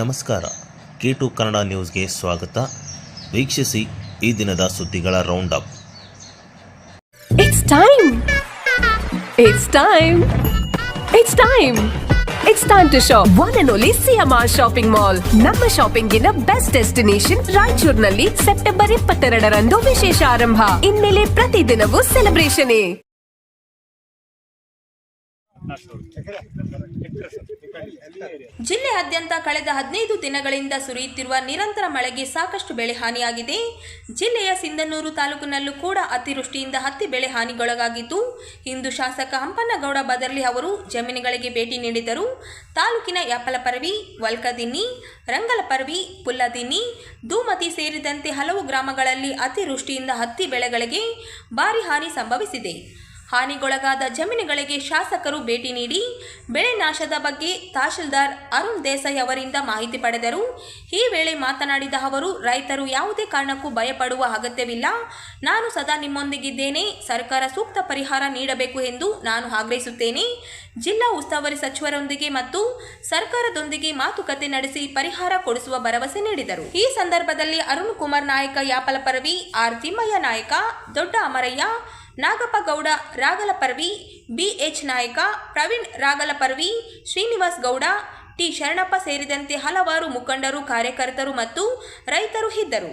ನಮಸ್ಕಾರ. K to Kannada ನ್ಯೂಸ್ಗೆ ಸ್ವಾಗತ. ವೀಕ್ಷಿಸಿ ಈ ದಿನದ ಸುದ್ದಿಗಳ round up It's time. It's time it's time it's time to shop. One and only CMR shopping mall ನಮ್ಮ ಶಾಪಿಂಗ್ನ ಬೆಸ್ಟ್ ಡೆಸ್ಟಿನೇಷನ್ ರಾಯಚೂರಿನಲ್ಲಿ ಸೆಪ್ಟೆಂಬರ್ ಇಪ್ಪತ್ತೆರಡರಂದು ವಿಶೇಷ ಆರಂಭ. ಇನ್ಮೇಲೆ ಪ್ರತಿದಿನವೂ ಸೆಲೆಬ್ರೇಷನ್ ಜಿಲ್ಲೆಯಾದ್ಯಂತ ಕಳೆದ ಹದಿನೈದು ದಿನಗಳಿಂದ ಸುರಿಯುತ್ತಿರುವ ನಿರಂತರ ಮಳೆಗೆ ಸಾಕಷ್ಟು ಬೆಳೆ ಹಾನಿಯಾಗಿದೆ. ಜಿಲ್ಲೆಯ ಸಿಂಧನೂರು ತಾಲೂಕಿನಲ್ಲೂ ಕೂಡ ಅತಿವೃಷ್ಟಿಯಿಂದ ಹತ್ತಿ ಬೆಳೆ ಹಾನಿಗೊಳಗಾಗಿದ್ದು, ಇಂದು ಶಾಸಕ ಹಂಪನಗೌಡ ಬದರ್ಲಿ ಅವರು ಜಮೀನುಗಳಿಗೆ ಭೇಟಿ ನೀಡಿದರು. ತಾಲೂಕಿನ ಯಾಪಲಪರವಿ, ವಲ್ಕದಿನ್ನಿ, ರಂಗಲಪರವಿ, ಪುಲ್ಲದಿನ್ನಿ, ಧೂಮತಿ ಸೇರಿದಂತೆ ಹಲವು ಗ್ರಾಮಗಳಲ್ಲಿ ಅತಿವೃಷ್ಟಿಯಿಂದ ಹತ್ತಿ ಬೆಳೆಗಳಿಗೆ ಭಾರಿ ಹಾನಿ ಸಂಭವಿಸಿದೆ. ಹಾನಿಗೊಳಗಾದ ಜಮೀನುಗಳಿಗೆ ಶಾಸಕರು ಭೇಟಿ ನೀಡಿ ಬೆಳೆ ನಾಶದ ಬಗ್ಗೆ ತಹಶೀಲ್ದಾರ್ ಅರುಣ್ ದೇಸಾಯಿ ಅವರಿಂದ ಮಾಹಿತಿ ಪಡೆದರು. ಈ ವೇಳೆ ಮಾತನಾಡಿದ ಅವರು, ರೈತರು ಯಾವುದೇ ಕಾರಣಕ್ಕೂ ಭಯಪಡುವ ಅಗತ್ಯವಿಲ್ಲ. ನಾನು ಸದಾ ನಿಮ್ಮೊಂದಿಗಿದ್ದೇನೆ. ಸರ್ಕಾರ ಸೂಕ್ತ ಪರಿಹಾರ ನೀಡಬೇಕು ಎಂದು ನಾನು ಆಗ್ರಹಿಸುತ್ತೇನೆ. ಜಿಲ್ಲಾ ಉಸ್ತುವಾರಿ ಸಚಿವರೊಂದಿಗೆ ಮತ್ತು ಸರ್ಕಾರದೊಂದಿಗೆ ಮಾತುಕತೆ ನಡೆಸಿ ಪರಿಹಾರ ಕೊಡಿಸುವ ಭರವಸೆ ನೀಡಿದರು. ಈ ಸಂದರ್ಭದಲ್ಲಿ ಅರುಣ್ ಕುಮಾರ್ ನಾಯಕ ಯಾಪಲಪರವಿ R Thimmaiah Nayak Dodda Amarayya Nagappa Gowda, Ragala Parvi, BH Nayak, Praveen Ragala Paravi, Srinivas Gowda, T Sharanappa ಸೇರಿದಂತೆ ಹಲವಾರು ಮುಖಂಡರು, ಕಾರ್ಯಕರ್ತರು ಮತ್ತು ರೈತರು ಇದ್ದರು.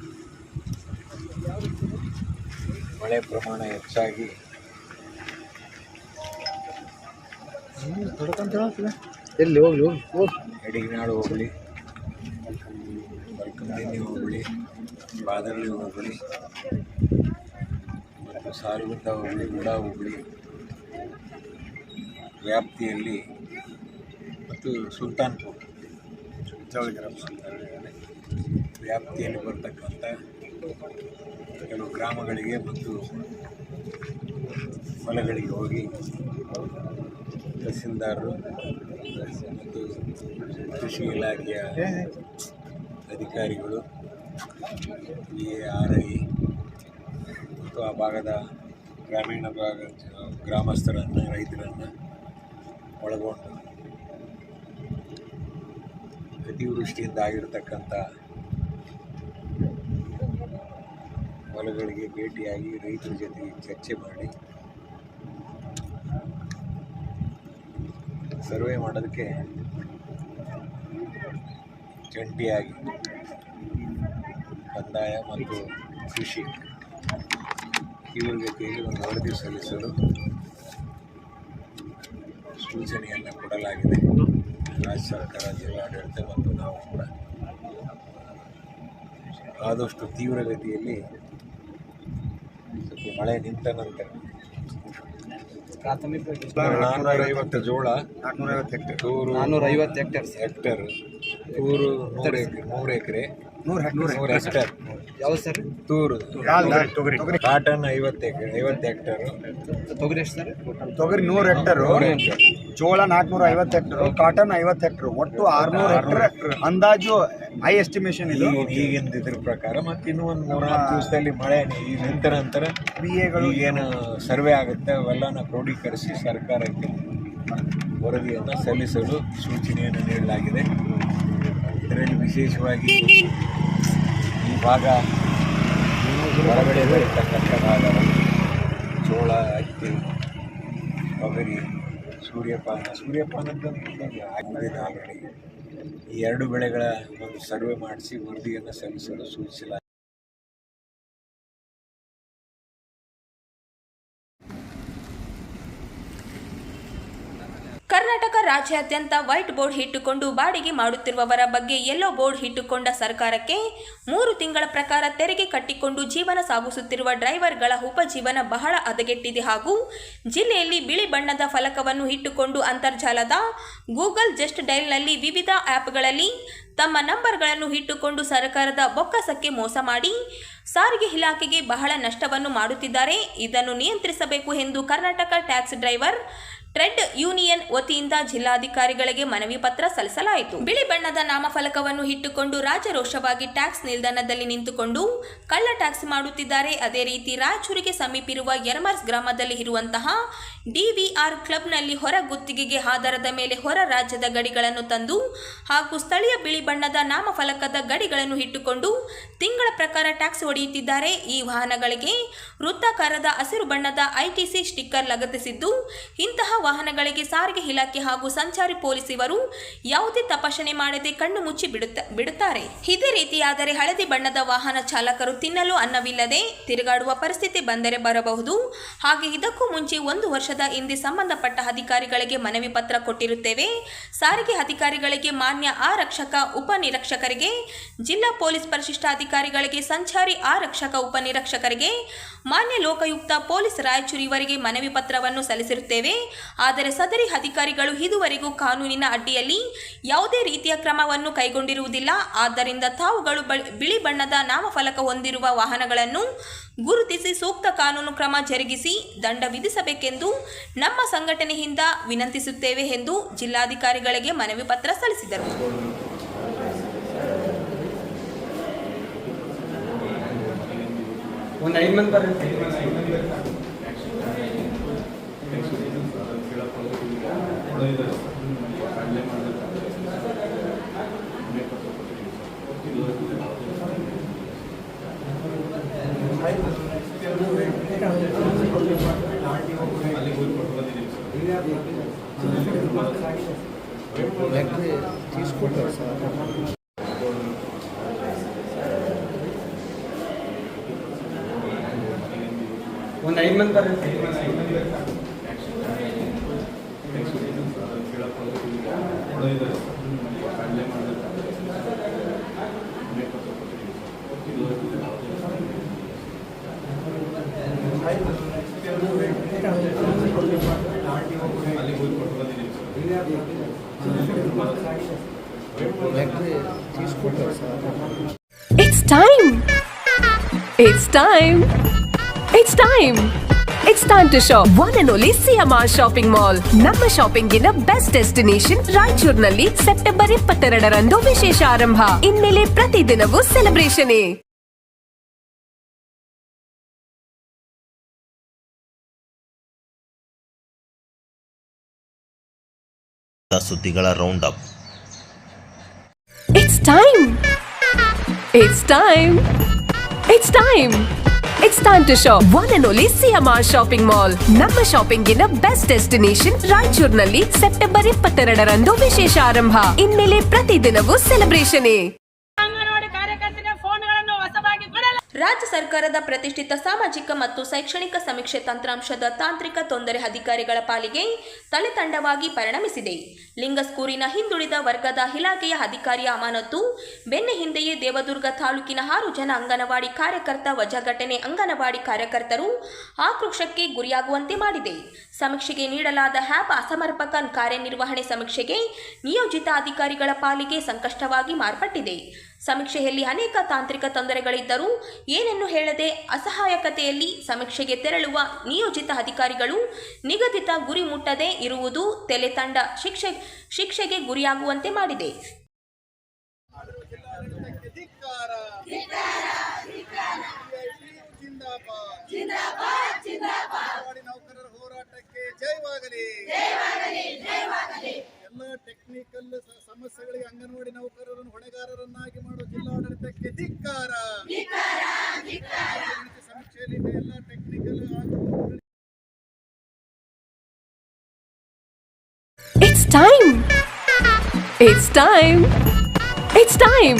ಮಳೆ ಪ್ರಮಾಣ ಹೆಚ್ಚಾಗಿ. ಎಲ್ಲಿ ಹೋಗ್ಲಿ ಹೋಗಿ ಹೋಗಿ ಎಡಿಗನಾಡು ಹೋಗಲಿ ಬಲ್ಕಂದಿನಿ ಹೋಗಲಿ ಬಾದರ್ಲಿ ಹೋಗಲಿ ಮತ್ತು ಸಾರಗುಂದ ಹೋಗಲಿ ಗುಡ ಹೋಗಲಿ. ವ್ಯಾಪ್ತಿಯಲ್ಲಿ ಮತ್ತು ಸುಲ್ತಾನ್ಪುರ್. ವ್ಯಾಪ್ತಿಯಲ್ಲಿ ಬರ್ತಕ್ಕಂಥ ಕೆಲವು ಗ್ರಾಮಗಳಿಗೆ ಮತ್ತು ಹೊಲಗಳಿಗೆ ಹೋಗಿ ತಹಸೀಲ್ದಾರರು ಮತ್ತು ಕೃಷಿ ಇಲಾಖೆಯ ಅಧಿಕಾರಿಗಳು ಎ ಆರ್ ಐ ಮತ್ತು ಆ ಭಾಗದ ಗ್ರಾಮೀಣ ಭಾಗ, ಗ್ರಾಮಸ್ಥರನ್ನು, ರೈತರನ್ನು ಒಳಗೊಂಡು ಅತಿವೃಷ್ಟಿಯಿಂದ ಆಗಿರತಕ್ಕಂಥ ಹೊಲಗಳಿಗೆ ಭೇಟಿಯಾಗಿ ರೈತರ ಜೊತೆ ಚರ್ಚೆ ಮಾಡಿ ಸರ್ವೆ ಮಾಡೋದಕ್ಕೆ ಜಂಟಿಯಾಗಿ ಕಂದಾಯ ಮತ್ತು ಕೃಷಿ. ಇವರ ಜೊತೆಯಲ್ಲಿ ಒಂದು ವರದಿ ಸಲ್ಲಿಸಲು ಸೂಚನೆಯನ್ನು ಕೊಡಲಾಗಿದೆ. ರಾಜ್ಯ ಸರ್ಕಾರ, ಜಿಲ್ಲಾಡಳಿತ ಮತ್ತು ನಾವು ಕೂಡ ಆದಷ್ಟು ತೀವ್ರಗತಿಯಲ್ಲಿ ಮಳೆ ನಿಂತ ನಂತರ ಪ್ರಾಥಮಿಕವಾಗಿ ನಾನ್ನೂರೈವತ್ತು ಜೋಳ. ನಾಲ್ಕುನೂರೈವತ್ತು ಹೆಕ್ಟೇರ್ ನೂರು ನಾನ್ನೂರ ಐವತ್ತು ಹೆಕ್ಟೇರ್ ಹೆಕ್ಟರ್ ತೂರು ನೂರು ಎಕರೆ ನೂರು ಎಕರೆ. ನೂರು ಹೆಕ್ಟೇರ್ ನೂರು ಹೆಕ್ಟರ್ ಯಾವ ಸರ್? ತೂರು. ತೊಗರಿ. ಕಾಟನ್ ಐವತ್ತು ಎಕರೆ ಐವತ್ತು ಹೆಕ್ಟರ್ ತೊಗರಿ ಎಷ್ಟು ಸರ್? ತೊಗರಿ ನೂರು ಹೆಕ್ಟರು ನೂರು ಹೆಕ್ಟರ್ ಜೋಳ ನಾಲ್ಕುನೂರ ಐವತ್ತು ಹೆಕ್ಟರ್ ಕಾಟನ್ ಐವತ್ತು ಹೆಕ್ಟರ್ ಒಟ್ಟು ಆರ್ನೂರು ಹೆಕ್ಟರ್. ಅಂದಾಜು ಹೈ ಎಸ್ಟಿಮೇಷನ್ ಇದು. ಈಗ ಈಗಿನ ಇದ್ರ ಪ್ರಕಾರ ಮತ್ತೆ ಇನ್ನೂ ಒಂದು ಮೂರ್ನಾಲ್ಕು ದಿವಸದಲ್ಲಿ ಮಳೆ ಈ ನಿಂತ ನಂತರ ಬಿ ಎಗಳು ಏನು ಸರ್ವೆ ಆಗುತ್ತೆ ಅವೆಲ್ಲನ ಕ್ರೋಢೀಕರಿಸಿ ಸರ್ಕಾರಕ್ಕೆ ವರದಿಯನ್ನು ಸಲ್ಲಿಸಲು ಸೂಚನೆಯನ್ನು ನೀಡಲಾಗಿದೆ. ಇದರಲ್ಲಿ ವಿಶೇಷವಾಗಿ ಈ ಭಾಗ ಹೊರಗಡೆ ಬರತಕ್ಕಂಥ ಭಾಗ ಜೋಳ ಹತ್ತಿ ತೊಗರಿ ಸೂರ್ಯಪಾನ. ಸೂರ್ಯಪಾನದಂತೂ ಆಗಿದೆ ಆಲ್ರೆಡಿ ಈ ಎರಡು ಬೆಳೆಗಳ ಒಂದು ಸರ್ವೆ ಮಾಡಿಸಿ ವರದಿಯನ್ನು ಸಲ್ಲಿಸಲು ಸೂಚಿಸಲಾಗಿದೆ. ಕರ್ನಾಟಕ ರಾಜ್ಯಾದ್ಯಂತ ವೈಟ್ ಬೋರ್ಡ್ ಇಟ್ಟುಕೊಂಡು ಬಾಡಿಗೆ ಮಾಡುತ್ತಿರುವವರ ಬಗ್ಗೆ ಎಲ್ಲೋ ಬೋರ್ಡ್ ಇಟ್ಟುಕೊಂಡ ಸರ್ಕಾರಕ್ಕೆ ಮೂರು ತಿಂಗಳ ಪ್ರಕಾರ ತೆರಿಗೆ ಕಟ್ಟಿಕೊಂಡು ಜೀವನ ಸಾಗಿಸುತ್ತಿರುವ ಡ್ರೈವರ್ಗಳ ಉಪಜೀವನ ಬಹಳ ಹದಗೆಟ್ಟಿದೆ ಹಾಗೂ ಜಿಲ್ಲೆಯಲ್ಲಿ ಬಿಳಿ ಬಣ್ಣದ ಫಲಕವನ್ನು ಇಟ್ಟುಕೊಂಡು ಅಂತರ್ಜಾಲದ ಗೂಗಲ್ ಜಸ್ಟ್ ಡೈಲ್ನಲ್ಲಿ ವಿವಿಧ ಆ್ಯಪ್ಗಳಲ್ಲಿ ತಮ್ಮ ನಂಬರ್ಗಳನ್ನು ಇಟ್ಟುಕೊಂಡು ಸರ್ಕಾರದ ಬೊಕ್ಕಸಕ್ಕೆ ಮೋಸ ಮಾಡಿ ಸಾರಿಗೆ ಇಲಾಖೆಗೆ ಬಹಳ ನಷ್ಟವನ್ನು ಮಾಡುತ್ತಿದ್ದಾರೆ. ಇದನ್ನು ನಿಯಂತ್ರಿಸಬೇಕು ಎಂದು Karnataka taxi driver trade union ವತಿಯಿಂದ ಜಿಲ್ಲಾಧಿಕಾರಿಗಳಿಗೆ ಮನವಿ ಪತ್ರ ಸಲ್ಲಿಸಲಾಯಿತು. ಬಿಳಿ ಬಣ್ಣದ ನಾಮಫಲಕವನ್ನು ಇಟ್ಟುಕೊಂಡು ರಾಜರೋಷವಾಗಿ ಟ್ಯಾಕ್ಸ್ ನಿಲ್ದಾಣದಲ್ಲಿ ನಿಂತುಕೊಂಡು ಕಳ್ಳ ಟ್ಯಾಕ್ಸ್ ಮಾಡುತ್ತಿದ್ದಾರೆ. ಅದೇ ರೀತಿ ರಾಯಚೂರಿಗೆ ಸಮೀಪಿರುವ ಯರ್ಮರ್ಸ್ ಗ್ರಾಮದಲ್ಲಿ ಇರುವಂತಹ ಡಿವಿಆರ್ ಕ್ಲಬ್ನಲ್ಲಿ ಹೊರ ಗುತ್ತಿಗೆಗೆ ಆಧಾರದ ಮೇಲೆ ಹೊರ ರಾಜ್ಯದ ಗಡಿಗಳನ್ನು ತಂದು ಹಾಗೂ ಸ್ಥಳೀಯ ಬಿಳಿ ಬಣ್ಣದ ನಾಮಫಲಕದ ಗಡಿಗಳನ್ನು ಇಟ್ಟುಕೊಂಡು ತಿಂಗಳ ಪ್ರಕಾರ ಟ್ಯಾಕ್ಸ್ ಹೊಡೆಯುತ್ತಿದ್ದಾರೆ ಈ ವಾಹನಗಳಿಗೆ ವೃತ್ತಾಕಾರದ ಹಸಿರು ಬಣ್ಣದ ಐಟಿಸಿ ಸ್ಟಿಕ್ಕರ್ ಲಗತ್ತಿಸಿದ್ದು, ಇಂತಹ ವಾಹನಗಳಿಗೆ ಸಾರಿಗೆ ಇಲಾಖೆ ಹಾಗೂ ಸಂಚಾರಿ ಪೊಲೀಸ್ ಇವರು ಯಾವುದೇ ತಪಾಸಣೆ ಮಾಡದೆ ಕಣ್ಣು ಮುಚ್ಚಿ ಬಿಡುತ್ತ ಬಿಡುತ್ತಾರೆ. ಇದೇ ರೀತಿಯಾದರೆ ಹಳದಿ ಬಣ್ಣದ ವಾಹನ ಚಾಲಕರು ತಿನ್ನಲು ಅನ್ನವಿಲ್ಲದೆ ತಿರುಗಾಡುವ ಪರಿಸ್ಥಿತಿ ಬಂದರೆ ಬರಬಹುದು. ಹಾಗೆ ಇದಕ್ಕೂ ಮುಂಚೆ ಒಂದು ವರ್ಷದ ಹಿಂದೆ ಸಂಬಂಧಪಟ್ಟ ಅಧಿಕಾರಿಗಳಿಗೆ ಮನವಿ ಪತ್ರ ಕೊಟ್ಟಿರುತ್ತೇವೆ. ಸಾರಿಗೆ ಅಧಿಕಾರಿಗಳಿಗೆ ಮಾನ್ಯ ಆರಕ್ಷಕ, ಉಪನಿರೀಕ್ಷಕರಿಗೆ, ಜಿಲ್ಲಾ ಪೊಲೀಸ್ ಪರಿಶಿಷ್ಟಾಧಿಕಾರಿಗಳಿಗೆ, ಸಂಚಾರಿ ಆರಕ್ಷಕ, ಉಪನಿರೀಕ್ಷಕರಿಗೆ, ಮಾನ್ಯ ಲೋಕಾಯುಕ್ತ ಪೊಲೀಸ್ ರಾಯಚೂರು ಇವರಿಗೆ ಮನವಿ ಪತ್ರವನ್ನು ಸಲ್ಲಿಸಿರುತ್ತೇವೆ. ಆದರೆ ಸದರಿ ಅಧಿಕಾರಿಗಳು ಇದುವರೆಗೂ ಕಾನೂನಿನ ಅಡ್ಡಿಯಲ್ಲಿ ಯಾವುದೇ ರೀತಿಯ ಕ್ರಮವನ್ನು ಕೈಗೊಂಡಿರುವುದಿಲ್ಲ. ಆದ್ದರಿಂದ ತಾವುಗಳು ಬಳಿ- ಬಣ್ಣದ ನಾಮಫಲಕ ಹೊಂದಿರುವ ವಾಹನಗಳನ್ನು ಗುರುತಿಸಿ ಸೂಕ್ತ ಕಾನೂನು ಕ್ರಮ ಜರುಗಿಸಿ ದಂಡ ವಿಧಿಸಬೇಕೆಂದು ನಮ್ಮ ಸಂಘಟನೆಯಿಂದ ವಿನಂತಿಸುತ್ತೇವೆ ಎಂದು ಜಿಲ್ಲಾಧಿಕಾರಿಗಳಿಗೆ ಮನವಿ ಪತ್ರ ಸಲ್ಲಿಸಿದರು. ಒಂದು ಐದು ಮಂದಿ ಬರ್ರಿ ಒಂದು ಐದು ಮಂದಿ ಬರ್ರಿ It's time. It's time. It's time. It's time to shop. One and only CMR Shopping Mall. ನಮ್ಮ ಶಾಪಿಂಗಿನ ಬೆಸ್ಟ್ ಡೆಸ್ಟಿನೇಷನ್ ರಾಯಚೂರಿನಲ್ಲಿ ಸೆಪ್ಟೆಂಬರ್ ಇಪ್ಪತ್ತೆರಡರಂದು ವಿಶೇಷ ಆರಂಭ ಇನ್ಮೇಲೆ ಪ್ರತಿದಿನವೂ ಸೆಲೆಬ್ರೇಷನ್ ಸುದ್ದಿಗಳ round up It's time It's time. Time. Shop one and only CMR Shopping Mall. ನಮ್ಮ ಶಾಪಿಂಗಿನ ಬೆಸ್ಟ್ ಡೆಸ್ಟಿನೇಷನ್ ರಾಯಚೂರಿನಲ್ಲಿ ಸೆಪ್ಟೆಂಬರ್ ಇಪ್ಪತ್ತೆರಡರಂದು ವಿಶೇಷ ಆರಂಭ ಇನ್ಮೇಲೆ ಪ್ರತಿದಿನವೂ ಸೆಲೆಬ್ರೇಷನ್ ರಾಜ್ಯ ಸರ್ಕಾರದ ಪ್ರತಿಷ್ಠಿತ ಸಾಮಾಜಿಕ ಮತ್ತು ಶೈಕ್ಷಣಿಕ ಸಮೀಕ್ಷೆ ತಂತ್ರಾಂಶದ ತಾಂತ್ರಿಕ ತೊಂದರೆ ಅಧಿಕಾರಿಗಳ ಪಾಲಿಗೆ ತಲೆತಂಡವಾಗಿ ಪರಿಣಮಿಸಿದೆ. ಲಿಂಗಸ್ಕೂರಿನ ಹಿಂದುಳಿದ ವರ್ಗದ ಇಲಾಖೆಯ ಅಧಿಕಾರಿಯ ಅಮಾನತು, ಬೆನ್ನ ಹಿಂದೆಯೇ ದೇವದುರ್ಗ ತಾಲೂಕಿನ ಆರು ಜನ ಅಂಗನವಾಡಿ ಕಾರ್ಯಕರ್ತ ವಜಾ ಘಟನೆ ಅಂಗನವಾಡಿ ಕಾರ್ಯಕರ್ತರು ಆಕ್ರೋಶಕ್ಕೆ ಗುರಿಯಾಗುವಂತೆ ಮಾಡಿದೆ. ಸಮೀಕ್ಷೆಗೆ ನೀಡಲಾದ ಹ್ಯಾಪ್ ಅಸಮರ್ಪಕ ಕಾರ್ಯನಿರ್ವಹಣೆ ಸಮೀಕ್ಷೆಗೆ ನಿಯೋಜಿತ ಅಧಿಕಾರಿಗಳ ಪಾಲಿಗೆ ಸಂಕಷ್ಟವಾಗಿ ಮಾರ್ಪಟ್ಟಿದೆ. ಸಮೀಕ್ಷೆಯಲ್ಲಿ ಅನೇಕ ತಾಂತ್ರಿಕ ತೊಂದರೆಗಳಿದ್ದರೂ ಏನನ್ನು ಹೇಳದೆ ಅಸಹಾಯಕತೆಯಲ್ಲಿ ಸಮೀಕ್ಷೆಗೆ ತೆರಳುವ ನಿಯೋಜಿತ ಅಧಿಕಾರಿಗಳು ನಿಗದಿತ ಗುರಿ ಮುಟ್ಟದೆ ಇರುವುದು ತೆಲೆತಂಡ ಶಿಕ್ಷೆ ಶಿಕ್ಷೆಗೆ ಗುರಿಯಾಗುವಂತೆ ಮಾಡಿದೆ. ಅಂಗನವಾಡಿ ನೌಕರರ ಹೋರಾಟಕ್ಕೆ ಜಯವಾಗಲಿ. ಎಲ್ಲ ಟೆಕ್ನಿಕಲ್ ಸಮಸ್ಯೆಗಳಿಗೆ ಅಂಗನವಾಡಿ ನೌಕರರನ್ನು ಹೊಣೆಗಾರರನ್ನಾಗಿ ಮಾಡುವ ಜಿಲ್ಲಾಡಳಿತಕ್ಕೆ ಧಿಕ್ಕಾರ ಸಮೀಕ್ಷೆಯಲ್ಲಿ ಎಲ್ಲ technical It's time. It's time. It's time.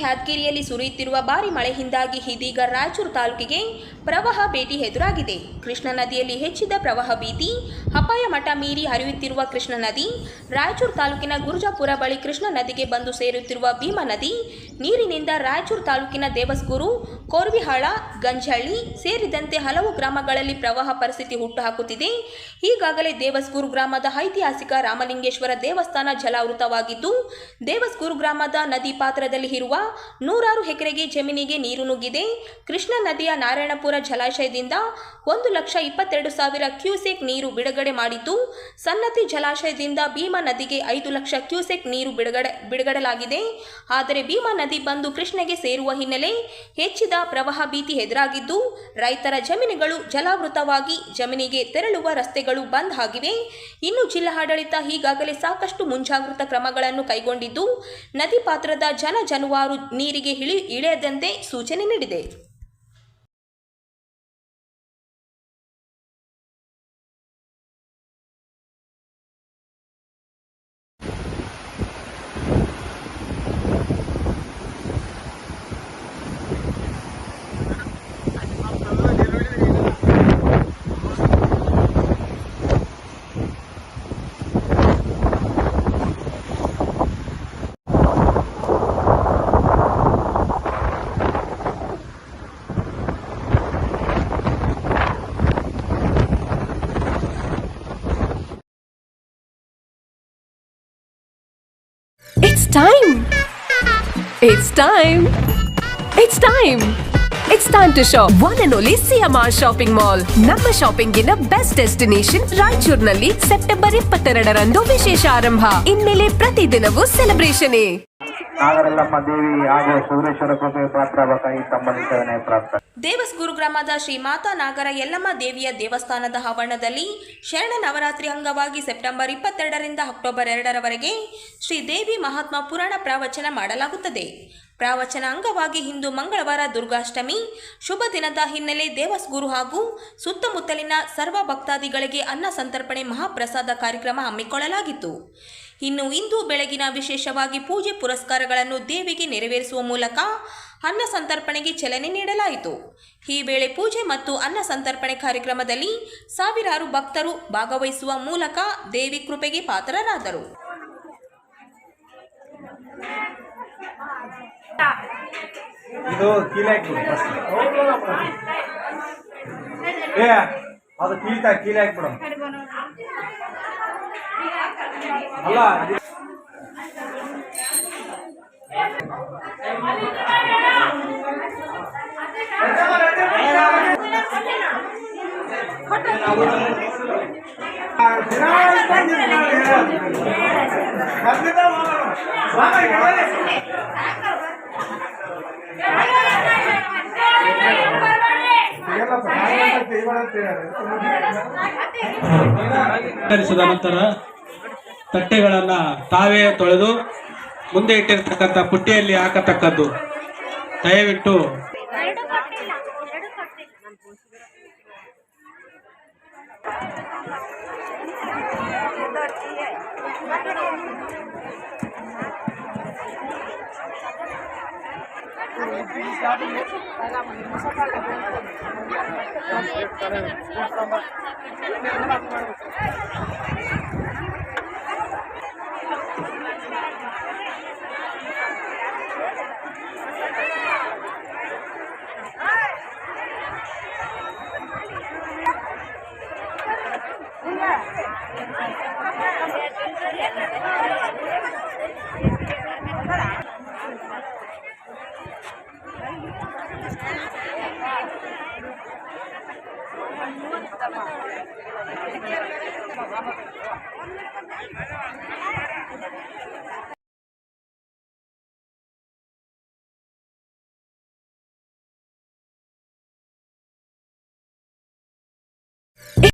ಯಾದಗಿರಿಯಲ್ಲಿ ಸುರಿಯುತ್ತಿರುವ ಭಾರಿ ಮಳೆಯಿಂದಾಗಿ ಇದೀಗ ರಾಯಚೂರು ತಾಲೂಕಿಗೆ ಪ್ರವಾಹ ಭೇಟಿ ಎದುರಾಗಿದೆ. ಕೃಷ್ಣಾ ನದಿಯಲ್ಲಿ ಹೆಚ್ಚಿದ ಪ್ರವಾಹ ಭೀತಿ, ಅಪಾಯ ಮಠ ಮೀರಿ ಹರಿಯುತ್ತಿರುವ ಕೃಷ್ಣಾ ನದಿ, ರಾಯಚೂರು ತಾಲೂಕಿನ ಗುರುಜಾಪುರ ಬಳಿ ಕೃಷ್ಣಾ ನದಿಗೆ ಬಂದು ಸೇರುತ್ತಿರುವ ಭೀಮಾ ನದಿ, ನೀರಿನಿಂದ ರಾಯಚೂರು ತಾಲೂಕಿನ ದೇವಸ್ಗುರು, ಕೋರ್ವಿಹಾಳ ಗಂಜಹಳ್ಳಿ ಸೇರಿದಂತೆ ಹಲವು ಗ್ರಾಮಗಳಲ್ಲಿ ಪ್ರವಾಹ ಪರಿಸ್ಥಿತಿ ಹುಟ್ಟುಹಾಕುತ್ತಿದೆ. ಈಗಾಗಲೇ ದೇವಸ್ಗುರು ಗ್ರಾಮದ ಐತಿಹಾಸಿಕ ರಾಮಲಿಂಗೇಶ್ವರ ದೇವಸ್ಥಾನ ಜಲಾವೃತವಾಗಿದ್ದು, ದೇವಸ್ಗುರು ಗ್ರಾಮದ ನದಿ ಪಾತ್ರದಲ್ಲಿ ಇರುವ ನೂರಾರು ಎಕರೆಗೆ ಜಮೀನಿಗೆ ನೀರು ನುಗ್ಗಿದೆ. ಕೃಷ್ಣಾ ನದಿಯ ನಾರಾಯಣಪುರ ಜಲಾಶಯದಿಂದ ಒಂದು ಲಕ್ಷ ಇಪ್ಪತ್ತೆರಡು ಸಾವಿರ ಕ್ಯೂಸೆಕ್ ನೀರು ಬಿಡುಗಡೆ ಮಾಡಿದ್ದು ಸನ್ನತಿ ಜಲಾಶಯದಿಂದ ಭೀಮಾ ನದಿಗೆ ಐದು ಲಕ್ಷ ಕ್ಯೂಸೆಕ್ ನೀರು ಬಿಡುಗಡೆ ಬಿಡುಗಡಲಾಗಿದೆ ಆದರೆ ಭೀಮಾ ನದಿ ಬಂದು ಕೃಷ್ಣಗೆ ಸೇರುವ ಹಿನ್ನೆಲೆ ಹೆಚ್ಚಿದ ಪ್ರವಾಹ ಭೀತಿ ಎದುರಾಗಿದ್ದು, ರೈತರ ಜಮೀನುಗಳು ಜಲಾವೃತವಾಗಿ ಜಮೀನಿಗೆ ತೆರಳುವ ರಸ್ತೆಗಳು ಬಂದ್ ಆಗಿವೆ. ಇನ್ನು ಜಿಲ್ಲಾಡಳಿತ ಈಗಾಗಲೇ ಸಾಕಷ್ಟು ಮುಂಜಾಗೃತ ಕ್ರಮಗಳನ್ನು ಕೈಗೊಂಡಿದ್ದು, ನದಿ ಪಾತ್ರದ ಜನ ಜಾನುವಾರು ನೀರಿಗೆ ಇಳಿ ಇಳಿಯದಂತೆ ಸೂಚನೆ ನೀಡಿದೆ It's time. It's time. It's time. It's time to shop one and only CMR shopping mall ನಮ್ಮ ಶಾಪಿಂಗಿನ ಬೆಸ್ಟ್ ಡೆಸ್ಟಿನೇಷನ್ ರಾಯಚೂರಿನಲ್ಲಿ ಸೆಪ್ಟೆಂಬರ್ ಇಪ್ಪತ್ತೆರಡರಂದು ವಿಶೇಷ ಆರಂಭ ಇನ್ಮೇಲೆ ಪ್ರತಿದಿನವೂ ಸೆಲೆಬ್ರೇಷನ್ ನಾಗರಲ್ಲಮ್ಮ ದೇವಿ ಹಾಗೂ ಸುರೇಶ್ವರ ಕೃಪೆ ಪಾತ್ರವಾಗಿ ತಮ್ಮಲ್ಲಿ ಸೇವನೆ ಪ್ರಾರ್ಥನೆ. ದೇವಸ್ಗುರು ಗ್ರಾಮದ ಶ್ರೀ ಮಾತಾ ನಾಗರ ಯಲ್ಲಮ್ಮ ದೇವಿಯ ದೇವಸ್ಥಾನದ ಆವರಣದಲ್ಲಿ ಶರಣ ನವರಾತ್ರಿ ಅಂಗವಾಗಿ ಸೆಪ್ಟೆಂಬರ್ ಇಪ್ಪತ್ತೆರಡರಿಂದ ಅಕ್ಟೋಬರ್ ಎರಡರವರೆಗೆ ಶ್ರೀ ದೇವಿ ಮಹಾತ್ಮ ಪುರಾಣ ಪ್ರವಚನ ಮಾಡಲಾಗುತ್ತದೆ. ಪ್ರವಚನ ಅಂಗವಾಗಿ ಇಂದು ಮಂಗಳವಾರ ದುರ್ಗಾಷ್ಟಮಿ, ಶುಭ ದಿನದ ಹಿನ್ನೆಲೆ ದೇವಸ್ಗುರು ಹಾಗೂ ಸುತ್ತಮುತ್ತಲಿನ ಸರ್ವ ಭಕ್ತಾದಿಗಳಿಗೆ ಅನ್ನ ಸಂತರ್ಪಣೆ ಮಹಾಪ್ರಸಾದ ಕಾರ್ಯಕ್ರಮ ಹಮ್ಮಿಕೊಳ್ಳಲಾಗಿತ್ತು. ಇನ್ನು ಇಂದು ಬೆಳಗಿನ ವಿಶೇಷವಾಗಿ ಪೂಜೆ ಪುರಸ್ಕಾರಗಳನ್ನು ದೇವಿಗೆ ನೆರವೇರಿಸುವ ಮೂಲಕ ಅನ್ನ ಸಂತರ್ಪಣೆಗೆ ಚಲನೆ ನೀಡಲಾಯಿತು. ಈ ವೇಳೆ ಪೂಜೆ ಮತ್ತು ಅನ್ನ ಸಂತರ್ಪಣೆ ಕಾರ್ಯಕ್ರಮದಲ್ಲಿ ಸಾವಿರಾರು ಭಕ್ತರು ಭಾಗವಹಿಸುವ ಮೂಲಕ ದೇವಿ ಕೃಪೆಗೆ ಪಾತ್ರರಾದರು. ಇದು ಕೀಲಾಕಿ. ಏ ಅದು ಕೀಳ್ತಾ ಕೀಲೆ ಹಾಕ್ಬಿಡು ಅಲ್ಲ ಇದು- ಸ್ವೀಕರಿಸಿದ ನಂತರ ತಟ್ಟೆಗಳನ್ನ ತಾವೇ ತೊಳೆದು ಮುಂದೆ ಇಟ್ಟಿರ್ತಕ್ಕಂಥ ಪುಟ್ಟಿಯಲ್ಲಿ ಹಾಕತಕ್ಕದ್ದು. ದಯವಿಟ್ಟು Yeah.